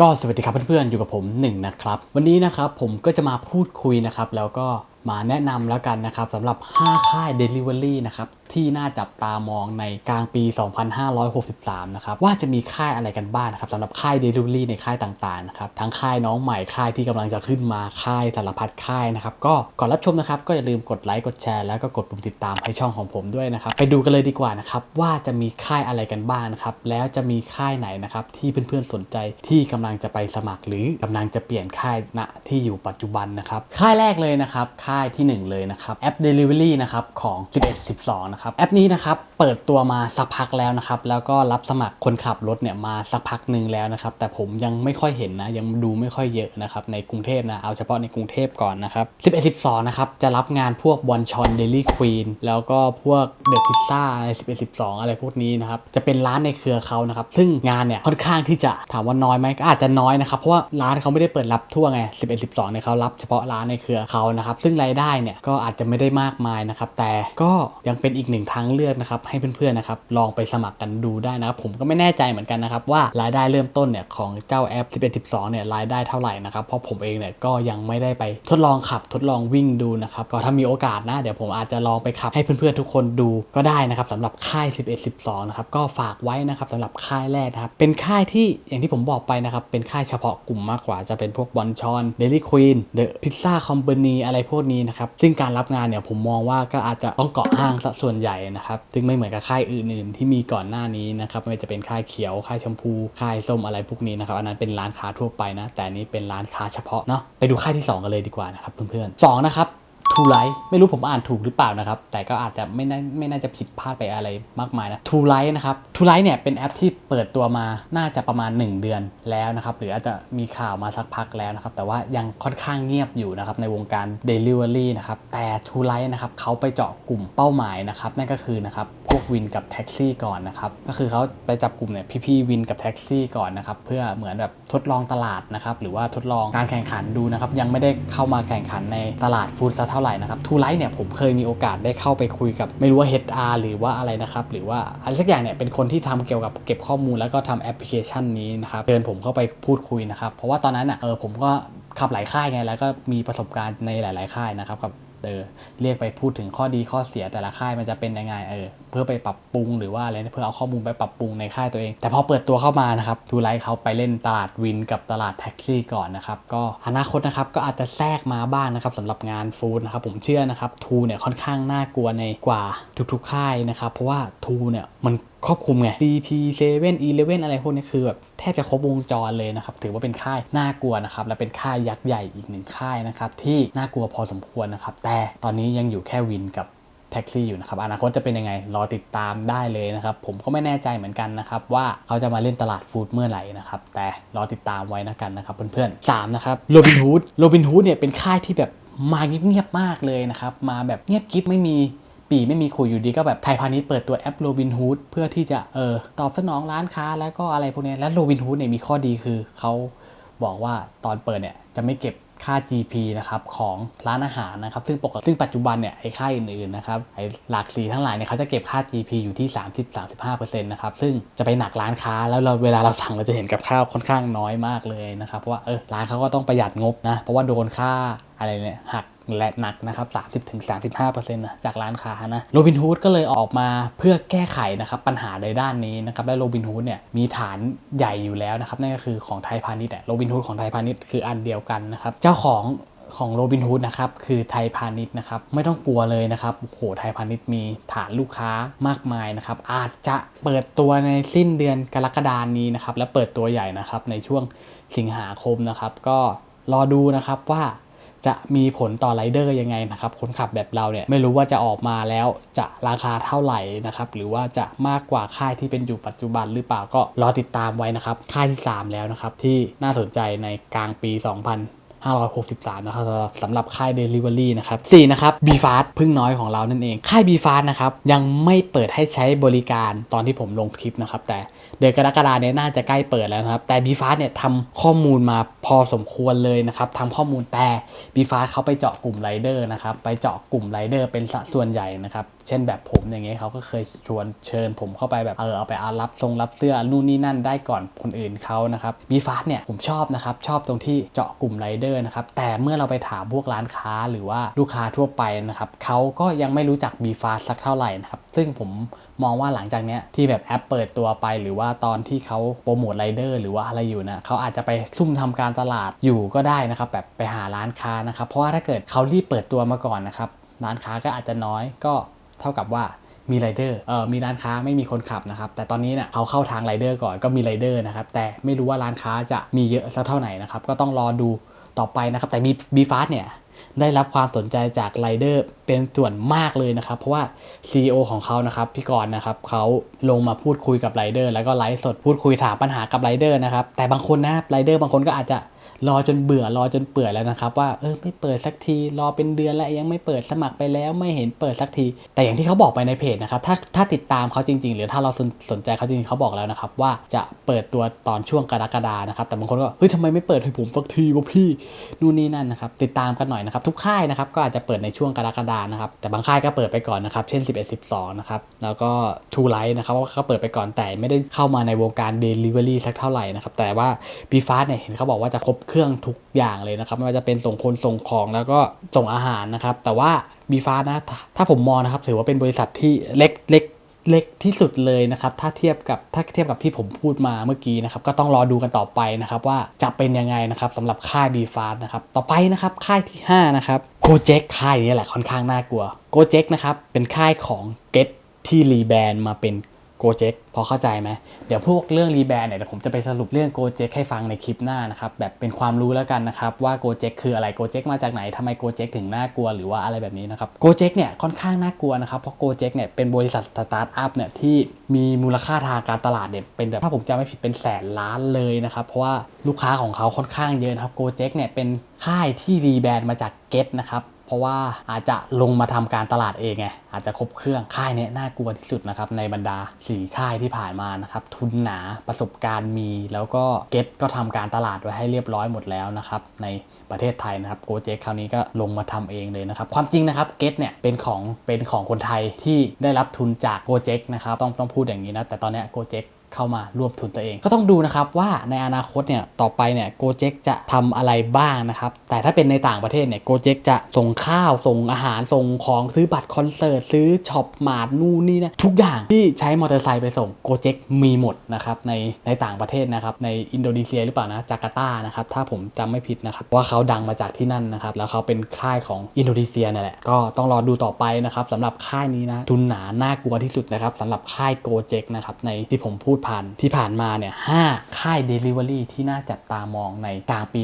ก็สวัสดีครับเพื่อนๆ อยู่กับผมหนึ่งนะครับ วันนี้นะครับผมก็จะมาพูดคุยนะครับ แล้วก็มาแนะนำแล้วกันนะครับสำหรับ 5 ค่าย Delivery นะครับที่น่าจับตามองในกลางปี 2563 นะครับ ว่าจะมีค่ายอะไรกันบ้างนะครับสำหรับค่าย Delivery ในค่ายต่างๆนะครับทั้งค่ายน้องใหม่ค่ายที่กำลังจะขึ้นมาค่ายสารพัดค่ายนะครับก็ก่อนรับชมนะครับก็อย่าลืมกดไลค์กดแชร์แล้วก็กดปุ่มติดตามให้ช่องของผมด้วยนะครับไปดูกันเลยดีกว่านะครับว่าจะมีค่ายอะไรกันบ้างนะครับแล้วจะมีค่ายไหนนะครับที่เพื่อนๆสนใจที่กำลังจะไปสมัคร หรือกำลังจะเปลี่ยนค่ายณที่อยู่ปัจจุบันนะครับค่ายแรกเลยนะครับค่ายที่ 1 เลยนะครับแอป Delivery นะครับของ11 12นะครับแอปนี้นะครับเปิดตัวมาสักพักแล้วนะครับแล้วก็รับสมัครคนขับรถเนี่ยมาสักพักหนึ่งแล้วนะครับแต่ผมยังไม่ค่อยเห็นนะยังดูไม่ค่อยเยอะนะครับในกรุงเทพนะเอาเฉพาะในกรุงเทพก่อนนะครับ11 12นะครับจะรับงานพวกบอลชอนเดลี่ควีนแล้วก็พวกเดอะพิซซ่าใน11 12 อะไรพวกนี้นะครับจะเป็นร้านในเครือเขานะครับซึ่งงานเนี่ยค่อนข้างที่จะถามว่าน้อยไหมก็อาจจะน้อยนะครับเพราะว่าร้านเขาไม่ได้เปิดรับทั่วไง11 12เนี่ยเขารับเฉพาะร้านในเครือเขานะครับซึ่งรายได้เนี่ยก็อาจจะไม่ได้มากมายนะครับแต่ก็ยังเป็นอีกีกหนึ่งทางเลือกนะครับให้เพื่อนๆนะครับลองไปสมัครกันดูได้นะครับผมก็ไม่แน่ใจเหมือนกันนะครับว่ารายได้เริ่มต้นเนี่ยของเจ้าแอป 11 12 เนี่ยรายได้เท่าไหร่นะครับเพราะผมเองเนี่ยก็ยังไม่ได้ไปทดลองขับทดลองวิ่งดูนะครับก็ถ้ามีโอกาสนะเดี๋ยวผมอาจจะลองไปขับให้เพื่อนๆทุกคนดูก็ได้นะครับสำหรับค่าย 11 12 นะครับก็ฝากไว้นะครับสำหรับค่ายแรกนะครับเป็นค่ายที่อย่างที่ผมบอกไปนะครับเป็นค่ายเฉพาะกลุ่มมากกว่าจะเป็นพวกบอลชอนเดลี่ควีนเดอะพิซซ่าคอมพานีอะไรพวกนี้นะครับซึ่งการรับงานเนี่ยผมมองว่าก็อาจจะต้องเกาะห้างซะส่วนใหญ่นะครับ ซึ่งไม่เหมือนกับค่ายอื่นๆ ที่มีก่อนหน้านี้นะครับ ไม่ว่าจะเป็นค่ายเขียว ค่ายชมพู ค่ายส้มอะไรพวกนี้นะครับ อันนั้นเป็นร้านค้าทั่วไปนะ แต่นี้เป็นร้านค้าเฉพาะเนาะ ไปดูค่ายที่ 2 กันเลยดีกว่านะครับเพื่อนๆสองนะครับ ทูไลท์ไม่รู้ผมอ่านถูกหรือเปล่านะครับ แต่ก็อาจจะไม่น่าไม่น่าจะผิดพลาดไปอะไรมากมายนะทูไลท์นะครับทูไลท์เนี่ยเป็นแอปที่เปิดตัวมาน่าจะประมาณ 1 เดือนแล้วนะครับหรืออาจจะมีข่าวมาสักพักแล้วนะครับ แต่ว่ายังค่อนข้างเงียบอยู่นะครับในวงการ Delivery นะครับแต่ทูไลท์นะครับเขาไปเจาะกลุ่มเป้าหมายนะครับนั่นก็คือนะครับพวกวินกับแท็กซี่ก่อนนะครับก็คือเขาไปจับกลุ่มเนี่ยพี่ๆวินกับแท็กซี่ก่อนนะครับเพื่อเหมือนแบบทดลองตลาดนะครับหรือว่าทดลองการแข่งขันดูนะครับยังไม่ได้เข้ามาแข่งขันในตลาดฟู้ดซะเท่าไหร่นะครับทูไลท์เนี่ยผมเคยมีโอกาสได้เข้าไปคุยกับไม่รู้ว่า HR หรือว่าอะไรนะครับหรือว่าอะไรสักอย่างเนี่ยเป็นคนที่ทำเกี่ยวกับเก็บข้อมูลแล้วก็ทำแอปพลิเคชันนี้นะครับเชิญผมเข้าไปพูดคุยนะครับเพราะว่าตอนนั้นอะเออผมก็ขับหลายค่ายไงแล้วก็มีประสบการณ์ในหลาย ๆ ค่ายนะครับกับ เออเรียกไปพูดถึงข้อดีข้อเสียแต่ละค่ายมันจะเป็นยังไงเออเพื่อไปปรับปรุงหรือว่าอะไรเพื่อเอาข้อมูลไปปรับปรุงในค่ายตัวเอง แต่พอเปิดตัวเข้ามานะครับทูไลท์เขาไปเล่นตลาดวินกับตลาดแท็กซี่ก่อนนะครับก็อนาคตนะครับก็อาจจะแทรกมาบ้างนะครับสำหรับงานฟู้ดนะครับผมเชื่อนะครับทูเนี่ยค่อนข้างน่ากลัวในกว่าทุกๆค่ายนะครับเพราะว่าทูเนี่ยมัน ครอบคลุมไง DP 7 11อะไรพวกนี้คือแบบแทบจะครบวงจรเลยนะครับ ถือว่าเป็นค่ายน่ากลัวนะครับ และเป็นค่ายยักษ์ใหญ่อีกหนึ่งค่ายนะครับ ที่น่ากลัวพอสมควรนะครับ แต่ตอนนี้ยังอยู่แค่วินกับแท็กซี่อยู่นะครับอนาคตจะเป็นยังไงรอติดตามได้เลยนะครับผมก็ไม่แน่ใจเหมือนกันนะครับว่าเขาจะมาเล่นตลาดฟู้ดเมื่อไหร่นะครับแต่รอติดตามไว้นะกันนะครับเพื่อนๆสามนะครับโรบินฮูดโรบินฮูดเนี่ยเป็นค่ายที่แบบมาเงียบๆมากเลยนะครับมาแบบเงียบกิ๊บไม่มี ปีไม่มีคุยอยู่ดีก็แบบไทยพาณิชย์เปิดตัวแอปโรบินฮูดเพื่อที่จะเออตอบสนองร้านค้าแล้วก็อะไรพวกนี้และโรบินฮูดเนี่ยมีข้อดีคือเขาบอกว่าตอนเปิดเนี่ยจะไม่เก็บค่า GP นะครับของร้านอาหารนะครับ ซึ่งปกติซึ่งปัจจุบันเนี่ยไอ้ค่ายอื่นๆนะครับไอ้หลากสีทั้งหลายเนี่ยเขาจะเก็บค่า GP อยู่ที่ 30-35%นะครับซึ่งจะไปหนักร้านค้าแล้วเราเวลาเราสั่งเราจะเห็นกับข้าวค่อนข้างน้อยมากเลยนะครับเพราะว่าเออร้านเขาก็ต้องประหยัดงบนะเพราะว่าโดนค่าอะไรเนี่ยหัก และหนักนะครับ 30-35%นะจากร้านค้านะโรบินฮูดก็เลยออกมาเพื่อแก้ไขนะครับปัญหาในด้านนี้นะครับและโรบินฮูดเนี่ยมีฐานใหญ่อยู่แล้วนะครับนั่นก็คือของไทยพาณิชย์โรบินฮูดของไทยพาณิชย์คืออันเดียวกันนะครับเจ้าของของโรบินฮูดนะครับคือไทยพาณิชย์นะครับไม่ต้องกลัวเลยนะครับโหไทยพาณิชย์มีฐานลูกค้ามากมายนะครับอาจจะเปิดตัวในสิ้นเดือนกรกฎานี้นะครับและเปิดตัวใหญ่นะครับในช่วงสิงหาคมนะครับก็รอดูนะครับว่า จะมีผลต่อไรเดอร์ยังไงนะครับคนขับแบบเราเนี่ยไม่รู้ว่าจะออกมาแล้วจะราคาเท่าไหร่นะครับหรือว่าจะมากกว่าค่ายที่เป็นอยู่ปัจจุบันหรือเปล่าก็รอติดตามไว้นะครับค่ายที่ 3 แล้วนะครับที่น่าสนใจในกลางปี 2000 563 นะครับสำหรับค่าย Delivery นะครับ4นะครับ b f a s t พึ่งน้อยของเรานั่นเอง ค่าย b f a s t นะครับ ยังไม่เปิดให้ใช้บริการตอนที่ผมลงคลิปนะครับ แต่ เดือนกรกฎาเนี่ยน่าจะใกล้เปิดแล้วนะครับ แต่บีฟ้าเนี่ยทำข้อมูลมาพอสมควรเลยนะครับทำข้อมูลแต่บีฟ้าเขาไปเจาะกลุ่มไรเดอร์นะครับ ไปเจาะกลุ่มไรเดอร์เป็นสัดส่วนใหญ่นะครับ เช่นแบบผมอย่างเงี้ยเขาก็เคยชวนเชิญผมเข้าไปแบบเออเอาไปอารับทรงรับเสื้อนู่นนี่นั่นได้ก่อนคนอื่นเขานะครับบีฟาสเนี่ยผมชอบนะครับชอบตรงที่เจาะกลุ่มไรเดอร์นะครับแต่เมื่อเราไปถามพวกร้านค้าหรือว่าลูกค้าทั่วไปนะครับเขาก็ยังไม่รู้จักบีฟาสสักเท่าไหร่นะครับซึ่งผมมองว่าหลังจากเนี้ยที่แบบแอปเปิดตัวไป หรือว่าตอนที่เขาโปรโมทไรเดอร์หรือว่าอะไรอยู่นะเขาอาจจะไปซุ่มทำการตลาดอยู่ก็ได้นะครับแบบไปหาร้านค้านะครับเพราะว่าถ้าเกิดเขารีบเปิดตัวมาก่อนนะครับร้านค้าก็อาจจะน้อยก็ เท่ากับว่ามีไรเดอร์เออมีร้านค้าไม่มีคนขับนะครับ แต่ตอนนี้เนี่ยเขาเข้าทางไรเดอร์ก่อนก็มีไรเดอร์นะครับ แต่ไม่รู้ว่าร้านค้าจะมีเยอะสักเท่าไหร่นะครับ ก็ต้องรอดูต่อไปนะครับ แต่มีบีฟาสเนี่ยได้รับความสนใจจากไรเดอร์เป็นส่วนมากเลยนะครับ เพราะว่า CEO ของเขานะครับพี่กรณ์นะครับเขาลงมาพูดคุยกับไรเดอร์แล้วก็ไลฟ์สดพูดคุยถามปัญหากับไรเดอร์นะครับ แต่บางคนนะไรเดอร์บางคนก็อาจจะ รอจนเบื่อรอจนเปื่อยแล้วนะครับ ว่าเออไม่เปิดสักทีรอเป็นเดือนแล้วยังไม่เปิดสมัครไปแล้วไม่เห็นเปิดสักที แต่อย่างที่เขาบอกไปในเพจนะครับถ้าถ้าติดตามเขาจริง ๆ หรือถ้าเราสนสนใจเขาจริงๆเขาบอกแล้วนะครับ ว่าจะเปิดตัวตอนช่วงกรกฎานะครับ แต่บางคนก็เฮ้ยทำไมไม่เปิดให้ผมสักทีวะพี่นู่นนี่นั่นนะครับติดตามกันหน่อยนะครับทุกค่ายนะครับก็อาจจะเปิดในช่วงกรกฎานะครับแต่บางค่ายก็เปิดไปก่อนนะครับเช่น 11 12นะครับแล้วก็ True Light นะครับก็เปิดไปก่อนแต่ไม่ได้เข้ามาในวงการ Delivery สักเท่าไหร่นะครับแต่ว่า b f a s t เนี่ยเห็นเขาบอกว่าจะครบเครื่องทุกอย่างเลยนะครับไม่ว่าจะเป็นส่งคนส่งของแล้วก็ส่งอาหารนะครับ แต่ว่า b f a s t นะถ้าผมมองนะครับ ถือว่าเป็นบริษัทที่เล็กเล็กเล็กที่สุดเลยนะครับ ถ้าเทียบกับถ้าเทียบกับที่ผมพูดมาเมื่อกี้นะครับ ก็ต้องรอดูกันต่อไปนะครับ ว่าจะเป็นยังไงนะครับสำหรับค่าย b f a s t นะครับ ต่อไปนะครับค่ายที่ 5 นะครับ g o j e k ค่ายนี้แหละค่อนข้างน่ากลัว g o j e k นะครับเป็นค่ายของ Get ที่รีแบรนด์มาเป็น g o j e k พอเข้าใจไหมเดี๋ยวพวกเรื่องรีแบรนด์เนี่ยเดี๋ยวผมจะไปสรุปเรื่อง g o j e k ให้ฟังในคลิปหน้านะครับ แบบเป็นความรู้แล้วกันนะครับ ว่า g o j e k คืออะไร g o j e k มาจากไหนทำไม g o j e k ถึงน่ากลัวหรือว่าอะไรแบบนี้นะครับ g o j e k เนี่ยค่อนข้างน่ากลัวนะครับเพราะ g o j e k เนี่ยเป็นบริษัทสตาร์ทอัพเนี่ยที่มีมูลค่าทางการตลาดเนี่ยเป็นแบบถ้าผมจำไม่ผิดเป็นแสนล้านเลยนะครับเพราะว่าลูกค้าของเขาค่อนข้างเยอะนะครับ g o j e k เนี่ยเป็นค่ายที่รีแบรนด์มาจาก Get นะครับ ราะว่าอาจจะลงมาทำการตลาดเองไงอาจจะครบเครื่องค่ายเนี้ยน่ากลัวที่สุดนะครับในบรรดาสี่ค่ายที่ผ่านมานะครับทุนหนาประสบการณ์มี แล้วก็เก็ตก็ทำการตลาดไว้ให้เรียบร้อยหมดแล้วนะครับในประเทศไทยนะครับโกเจคคราวนี้ก็ลงมาทำเองเลยนะครับ ความจริงนะครับเก็ตเนี่ยเป็นของเป็นของคนไทยที่ได้รับทุนจากโกเจคนะครับต้องต้องพูดอย่างนี้นะแต่ตอนนี้โกเจค เข้ามารวบทุนตัวเอง ก็ต้องดูนะครับว่าในอนาคตเนี่ยต่อไปเนี่ยโกเจ็กจะทำอะไรบ้างนะครับ แต่ถ้าเป็นในต่างประเทศเนี่ยโกเจ็กจะส่งข้าว ส่งอาหาร ส่งของซื้อบัตรคอนเสิร์ต ซื้อช็อปมาร์ทนู่นนี่นะทุกอย่างที่ใช้มอเตอร์ไซค์ไปส่งโกเจ็กมีหมดนะครับในในต่างประเทศนะครับในอินโดนีเซียหรือเปล่านะจาการ์ตานะครับถ้าผมจำไม่ผิดนะครับว่าเขาดังมาจากที่นั่นนะครับแล้วเขาเป็นค่ายของอินโดนีเซียนั่นแหละก็ต้องรอดูต่อไปนะครับสำหรับค่ายนี้นะทุนหนาน่ากลัวที่สุดนะครับสำหรับค่ายโกเจ็กนะครับในที่ผมพูดผ่านที่ผ่านมาเนี่ยห้าค่าย Delivery ที่น่าจับตามองในกลางปี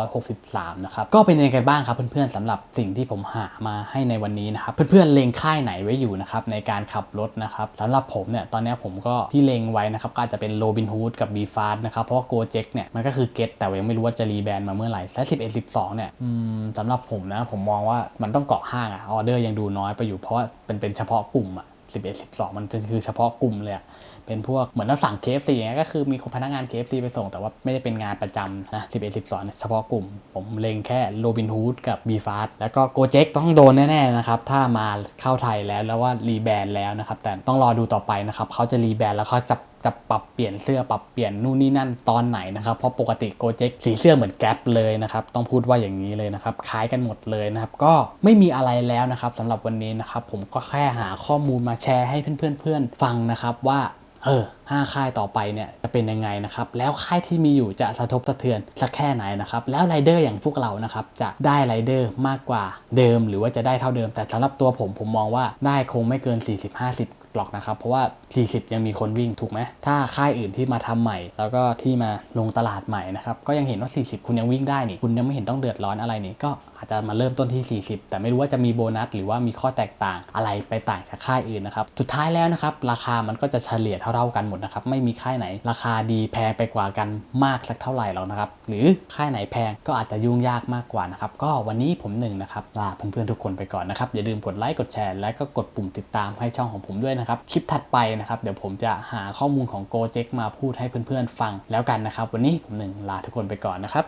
2563 นะครับ ก็เป็นยังไงกันบ้างครับเพื่อนๆสำหรับสิ่งที่ผมหามาให้ในวันนี้นะครับ เพื่อนๆเล็งค่ายไหนไว้อยู่นะครับในการขับรถนะครับสำหรับผมเนี่ยตอนนี้ผมก็ที่เล็งไว้นะครับก็อาจจะเป็น Robin Hood กับ b f a s t นะครับเพราะว่า Gojek เนี่ยมันก็คือ Get แต่ยังไม่รู้ว่าจะรีแบรนด์มาเมื่อไหร่และ11 12เนี่ยอืมสำหรับผมนะผมมองว่ามันต้องเกาะห้างอะออเดอร์ยังดูน้อยไปอยู่เพราะว่าเป็นเป็นเฉพาะกลุ่มอะ11 12 มันเป็นคือเฉพาะกลุ่มเลยอะ เป็นพวกเหมือนเราสั่ง KFC เงี้ยก็คือมีคนพนักงาน KFC ไปส่ง แต่ว่าไม่ได้เป็นงานประจำนะ11 12เนี่ยเฉพาะกลุ่ม ผมเล็งแค่ Robin Hood กับ b f a s t แล้วก็ Gojek ต้องโดนแน่ๆนะครับ ถ้ามาเข้าไทยแล้วแล้วว่ารีแบรนด์แล้วนะครับ แต่ต้องรอดูต่อไปนะครับเขาจะรีแบรนด์แล้วเขาจะจะปรับเปลี่ยนเสื้อปรับเปลี่ยนนู่นนี่นั่นตอนไหนนะครับเพราะปกติโกเจ็กสีเสื้อเหมือนแก๊ปเลยนะครับต้องพูดว่าอย่างนี้เลยนะครับคล้ายกันหมดเลยนะครับก็ไม่มีอะไรแล้วนะครับสำหรับวันนี้นะครับผมก็แค่หาข้อมูลมาแชร์ให้เพื่อนๆฟังนะครับว่า เออห้าค่ายต่อไปเนี่ยจะเป็นยังไงนะครับแล้วค่ายที่มีอยู่จะสะทบสะเทือนสักแค่ไหนนะครับแล้วไรเดอร์อย่างพวกเรานะครับจะได้ไรเดอร์มากกว่าเดิม หรือว่าจะได้เท่าเดิม แต่สำหรับตัวผมผมมองว่าได้คงไม่เกิน 40-50 หรอกนะครับ เพราะว่า 40 ยังมีคนวิ่งถูกไหมถ้าค่ายอื่นที่มาทำใหม่ แล้วก็ที่มาลงตลาดใหม่นะครับก็ยังเห็นว่า 40 คุณยังวิ่งได้นี่คุณยังไม่เห็นต้องเดือดร้อนอะไรนี่ก็อาจจะมาเริ่มต้นที่ 40 แต่ไม่รู้ว่าจะมีโบนัส หรือว่ามีข้อแตกต่างอะไรไปต่างจากค่ายอื่นนะครับสุดท้ายแล้วนะครับราคามันก็จะเฉลี่ยเท่าๆกันหมดนะครับไม่มีค่ายไหน ราคาดีแพงไปกว่ากันมากสักเท่าไหร่หรอกนะครับหรือค่ายไหนแพงก็อาจจะยุ่งยากมากกว่านะครับก็วันนี้ผมหนึ่งนะครับลาเพื่อนๆทุกคนไปก่อนนะครับอย่าลืมกดไลค์กดแชร์และก็กดปุ่มติดตามให้ช่องของผมด้วยนะครับคลิปถัดไปนะครับเดี๋ยวผมจะหาข้อมูลของโกเจ็กมาพูดให้เพื่อนๆฟังแล้วกันนะครับ วันนี้ผมหนึ่งลาทุกคนไปก่อนนะครับ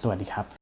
สวัสดีครับ